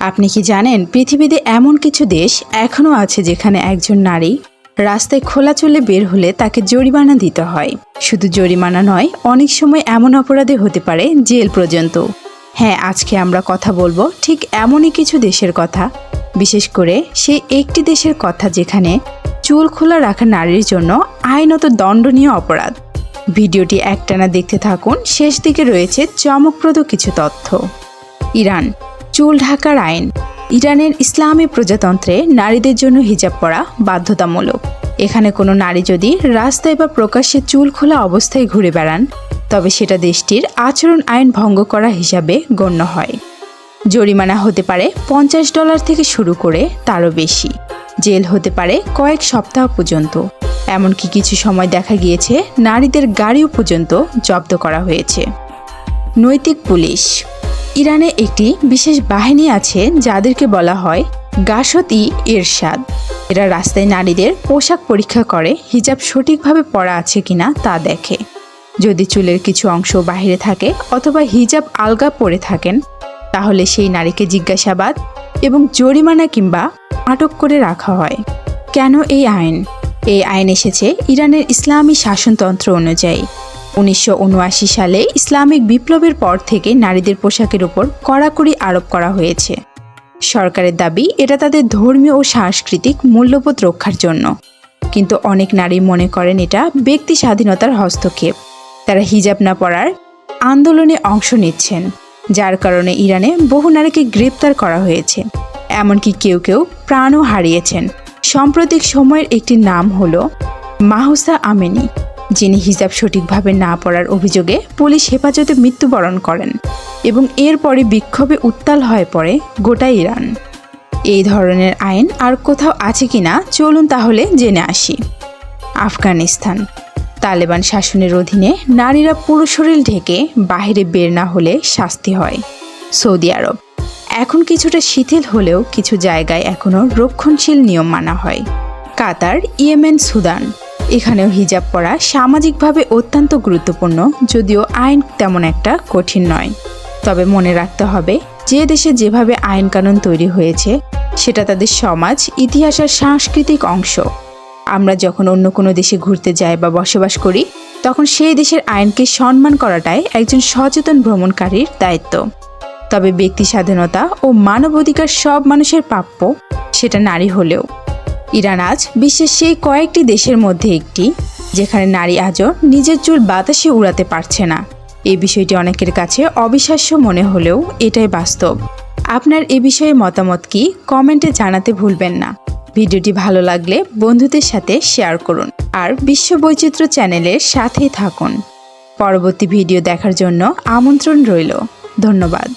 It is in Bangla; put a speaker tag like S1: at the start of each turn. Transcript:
S1: আপনি কি জানেন, পৃথিবীতে এমন কিছু দেশ এখনও আছে যেখানে একজন নারী রাস্তায় খোলা চলে বের হলে তাকে জরিমানা দিতে হয়। শুধু জরিমানা নয়, অনেক সময় এমন অপরাধে হতে পারে জেল পর্যন্ত। হ্যাঁ আজকে আমরা কথা বলব ঠিক এমনই কিছু দেশের কথা। বিশেষ করে সেই একটি দেশের কথা যেখানে চুল খোলা রাখা নারীর জন্য আইনত দণ্ডনীয় অপরাধ। ভিডিওটি একটানা দেখতে থাকুন, শেষ দিকে রয়েছে চমকপ্রদ কিছু তথ্য। ইরান চুল ঢাকার আইন। ইরানের ইসলামী প্রজাতন্ত্রে নারীদের জন্য হিজাব পরা বাধ্যতামূলক। এখানে কোনো নারী যদি রাস্তায় বা প্রকাশ্যে চুল খোলা অবস্থায় ঘুরে বেড়ান, তবে সেটা দেশটির আচরণ আইন ভঙ্গ করা হিসাবে গণ্য হয়। জরিমানা হতে পারে পঞ্চাশ ডলার থেকে শুরু করে তারও বেশি। জেল হতে পারে কয়েক সপ্তাহ পর্যন্ত। এমনকি কিছু সময় দেখা গিয়েছে নারীদের গাড়িও পর্যন্ত জব্দ করা হয়েছে। নৈতিক পুলিশ ইরানে একটি বিশেষ বাহিনী আছে যাদেরকে বলা হয় গাসত ই ইরশাদ। এরা রাস্তায় নারীদের পোশাক পরীক্ষা করে, হিজাব সঠিকভাবে পরা আছে কিনা তা দেখে। যদি চুলের কিছু অংশ বাহিরে থাকে অথবা হিজাব আলগা পরে থাকেন, তাহলে সেই নারীকে জিজ্ঞাসাবাদ এবং জরিমানা কিংবা আটক করে রাখা হয়। কেন এই আইন? এই আইন এসেছে ইরানের ইসলামী শাসনতন্ত্র অনুযায়ী। উনিশশো সালে ইসলামিক বিপ্লবের পর থেকে নারীদের পোশাকের উপর কড়াকড়ি আরোপ করা হয়েছে। সরকারের দাবি, এটা তাদের ধর্মীয় ও সাংস্কৃতিক মূল্যবোধ রক্ষার জন্য। কিন্তু অনেক নারী মনে করেন এটা ব্যক্তি স্বাধীনতার হস্তক্ষেপ। তারা হিজাব না পরার আন্দোলনে অংশ নিচ্ছেন, যার কারণে ইরানে বহু নারীকে গ্রেপ্তার করা হয়েছে। এমনকি কেউ কেউ প্রাণও হারিয়েছেন। সাম্প্রতিক সময়ের একটি নাম হলো মাহুসা আমেনি। যিনি হিজাব সঠিকভাবে না পড়ার অভিযোগে পুলিশ হেফাজতে মৃত্যুবরণ করেন এবং এরপরে বিক্ষোভে উত্তাল হয়ে পড়ে গোটা ইরান। এই ধরনের আইন আর কোথাও আছে কিনা চলুন তাহলে জেনে আসি। আফগানিস্তান। তালেবান শাসনের অধীনে নারীরা পুরো শরীর ঢেকে বাইরে বের না হলে শাস্তি হয়। Saudi Arab. এখন কিছুটা শিথিল হলেও কিছু জায়গায় এখনও রক্ষণশীল নিয়ম মানা হয়। Qatar, Yemen, Sudan. এখানেও হিজাব পরা সামাজিকভাবে অত্যন্ত গুরুত্বপূর্ণ, যদিও আইন তেমন একটা কঠিন নয়। তবে মনে রাখতে হবে, যে দেশে যেভাবে আইন কানুন তৈরি হয়েছে, সেটা তাদের সমাজ, ইতিহাস আর সাংস্কৃতিক অংশ। আমরা যখন অন্য কোনো দেশে ঘুরতে যাই বা বসবাস করি, তখন সেই দেশের আইনকে সম্মান করাটাই একজন সচেতন ভ্রমণকারীর দায়িত্ব। তবে ব্যক্তি স্বাধীনতা ও মানবাধিকার সব মানুষের প্রাপ্য, সেটা নারী হলেও। ইরান আজ বিশ্বের সেই কয়েকটি দেশের মধ্যে একটি, যেখানে নারী আজও নিজের চুল বাতাসে উড়াতে পারছে না। এই বিষয়টি অনেকের কাছে অবিশ্বাস্য মনে হলেও এটাই বাস্তব। আপনার এ বিষয়ে মতামত কি কমেন্টে জানাতে ভুলবেন না। ভিডিওটি ভালো লাগলে বন্ধুদের সাথে শেয়ার করুন আর বিশ্ব বৈচিত্র্য চ্যানেলের সাথেই থাকুন। পরবর্তী ভিডিও দেখার জন্য আমন্ত্রণ রইল। ধন্যবাদ।